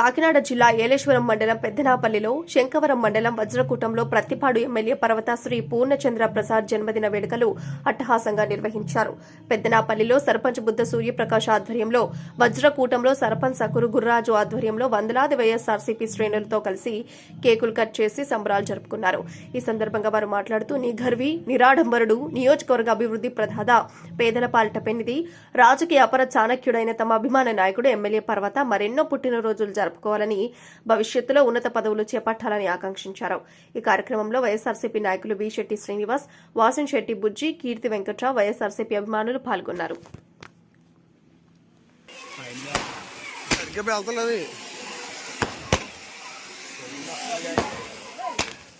కాకినాడ జిల్లా ఏలేశ్వరం మండలం పెద్దనాపల్లిలో శంకవరం మండలం వజ్రకూటంలో ప్రతిపాడు ఎమ్మెల్యే పర్వత శ్రీ పూర్ణచంద్ర ప్రసాద్ జన్మదిన వేడుకలు అట్టహాసంగా నిర్వహించారు. పెద్దనాపల్లిలో సర్పంచ్ బుద్ధ సూర్యప్రకాష్ ఆధ్వర్యంలో వజ్రకూటంలో సర్పంచ్ సకురు గుర్రాజు ఆధ్వర్యంలో వందలాది వైఎస్ఆర్సీపీ శ్రేణులతో కలిసి కేకులు కట్ చేసి సంబరాలు జరుపుకున్నారు. ఈ సందర్భంగా వారు మాట్లాడుతూ నిఘర్వి నిరాడంబరుడు నియోజకవర్గ అభివృద్ధి ప్రధాత పేదల పాలిట పెన్నిది రాజకీయ అపర చాణక్యుడైన తమ అభిమాన నాయకుడు ఎమ్మెల్యే పర్వత మరెన్నో పుట్టినరోజులు జరుపుకోవాలని భవిష్యత్తులో ఉన్నత పదవులు చేపట్టాలని ఆకాంక్షించారు. ఈ కార్యక్రమంలో వైఎస్ఆర్సీపీ నాయకులు బి శెట్టి శ్రీనివాస్ వాసన్ శెట్టి బుజ్జి కీర్తి వెంకట్రావు వైఎస్ఆర్సీపీ అభిమానులు పాల్గొన్నారు.